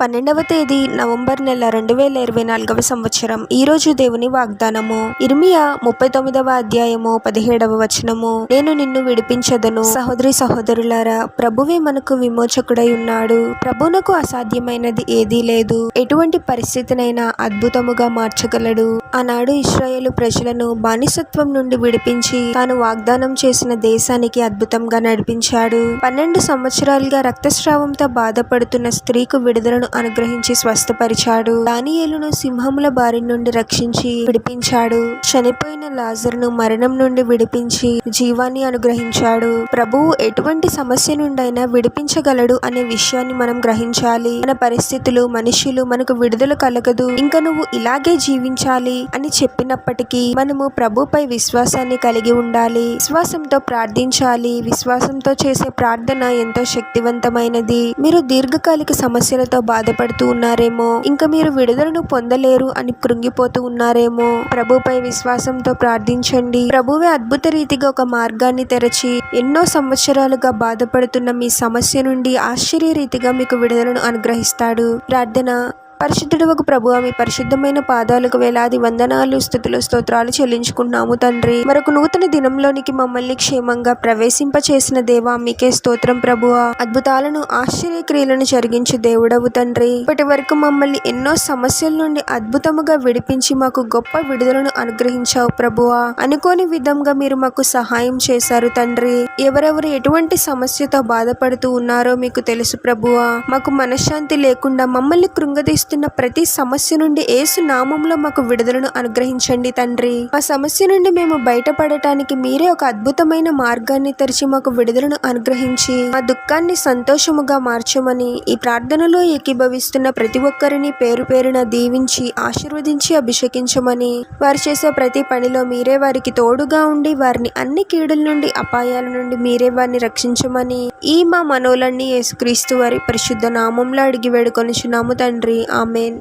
పన్నెండవ తేదీ నవంబర్ నెల రెండు వేల ఇరవై నాలుగవ సంవత్సరం. ఈ రోజు దేవుని వాగ్దానము. ఇర్మియా ముప్పై తొమ్మిదవ అధ్యాయము పదిహేడవ వచనము. నేను నిన్ను విడిపించదను. సహోదరి సహోదరులారా ప్రభువే మనకు విమోచకుడై ఉన్నాడు. ప్రభునకు అసాధ్యమైనది ఏదీ లేదు. ఎటువంటి పరిస్థితినైనా అద్భుతముగా మార్చగలడు. ఆనాడు ఇస్రాయేలు ప్రజలను బానిసత్వం నుండి విడిపించి తాను వాగ్దానం చేసిన దేశానికి అద్భుతంగా నడిపించాడు. పన్నెండు సంవత్సరాలుగా రక్తస్రావంతో బాధపడుతున్న స్త్రీకు విడుదలను అనుగ్రహించి స్వస్థపరిచాడు. దానియేలును సింహముల బారి నుండి రక్షించి విడిపించాడు. చనిపోయిన లాజర్ను మరణం నుండి విడిపించి జీవాన్ని అనుగ్రహించాడు. ప్రభువు ఎటువంటి సమస్య నుండైనా విడిపించగలడు అనే విషయాన్ని మనం గ్రహించాలి. మన పరిస్థితులు మనుషులు మనకు విడుదల కలగదు. ఇంకా నువ్వు ఇలాగే జీవించాలి అని చెప్పినప్పటికీ మనము ప్రభుపై విశ్వాసాన్ని కలిగి ఉండాలి. విశ్వాసంతో ప్రార్థించాలి. విశ్వాసంతో చేసే ప్రార్థన ఎంతో శక్తివంతమైనది. మీరు దీర్ఘకాలిక సమస్యలతో బాధపడుతూ ఉన్నారేమో. ఇంకా మీరు విడుదలను పొందలేరు అని కృంగిపోతూ ఉన్నారేమో. ప్రభుపై విశ్వాసంతో ప్రార్థించండి. ప్రభువే అద్భుత రీతిగా ఒక మార్గాన్ని తెరచి ఎన్నో సంవత్సరాలుగా బాధపడుతున్న మీ సమస్య నుండి ఆశ్చర్య రీతిగా మీకు విడుదలను అనుగ్రహిస్తాడు. ప్రార్థన పరిశుద్ధుడవకు ప్రభు మీ పరిశుద్ధమైన పాదాలకు వేలాది వందనాలు స్థుతులు స్తోత్రాలు చెల్లించుకున్నాము తండ్రి. మరొక నూతన దినంలోనికి మమ్మల్ని క్షేమంగా ప్రవేశింప చేసిన దేవా మీకే స్తోత్రం ప్రభువా అద్భుతాలను ఆశ్చర్యక్రియలను జరిగించు దేవుడవు తండ్రి. ఇప్పటి వరకు మమ్మల్ని ఎన్నో సమస్యల నుండి అద్భుతముగా విడిపించి మాకు గొప్ప విడుదలను అనుగ్రహించావు ప్రభువా అనుకోని విధంగా మీరు మాకు సహాయం చేశారు తండ్రి. ఎవరెవరు ఎటువంటి సమస్యతో బాధపడుతూ ఉన్నారో మీకు తెలుసు ప్రభువా మాకు మనశ్శాంతి లేకుండా మమ్మల్ని వస్తున్న ప్రతి సమస్య నుండి ఏసు నామంలో మాకు విడుదలను అనుగ్రహించండి తండ్రి. ఆ సమస్య నుండి మేము బయటపడటానికి మీరే ఒక అద్భుతమైన మార్గాన్ని తెరిచి మాకు విడుదలను అనుగ్రహించి మా దుఃఖాన్ని సంతోషముగా మార్చమని ఈ ప్రార్థనలో ఏకీభవిస్తున్న ప్రతి ఒక్కరిని పేరు పేరున దీవించి ఆశీర్వదించి అభిషేకించమని వారు చేసే ప్రతి పనిలో మీరే వారికి తోడుగా ఉండి వారిని అన్ని కీడుల నుండి అపాయాల నుండి మీరే వారిని రక్షించమని ఈ మా మనోలన్నీ యేసుక్రీస్తు వారి పరిశుద్ధ నామంలో అడిగి వేడుకొనిచున్నాము తండ్రి. ஆமேன்